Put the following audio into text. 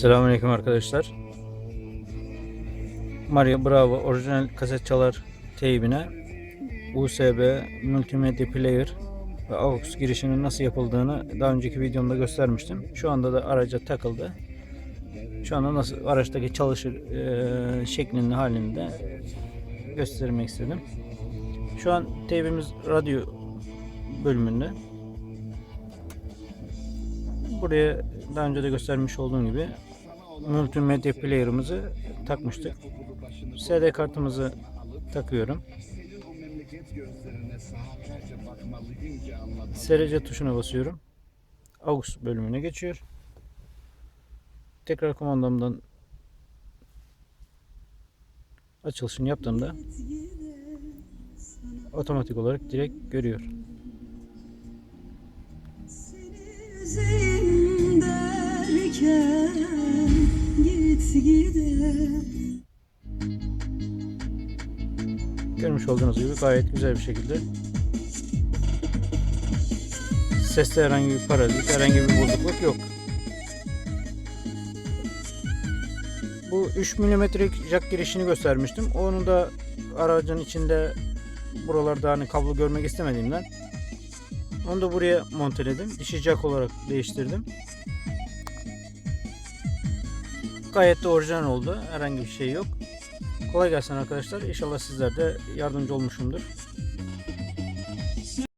Selamünaleyküm arkadaşlar. Mario Bravo orijinal kaset çalar teybine USB Multimedia Player ve AUX girişinin nasıl yapıldığını daha önceki videomda göstermiştim. Şu anda da araca takıldı. Şu anda nasıl araçtaki çalışır eee şeklinde halinde göstermek istedim. Şu an teybimiz radyo bölümünde. Buraya daha önce de göstermiş olduğum gibi multimedya player'ımızı takmıştık. SD kartımızı takıyorum. SRC tuşuna basıyorum. AUX bölümüne geçiyor. Tekrar kumandamdan açılışını yaptığımda otomatik olarak direkt görüyor. Görmüş olduğunuz gibi gayet güzel bir şekilde seste herhangi bir parazit, herhangi bir bozukluk yok. Bu 3 mm'lik jack girişini göstermiştim. Onu da aracın içinde buralarda hani kablo görmek istemediğimden onu da buraya monteledim. Dişi jack olarak değiştirdim. Gayet de orijinal oldu. Herhangi bir şey yok. Kolay gelsin arkadaşlar. İnşallah sizler de yardımcı olmuşumdur.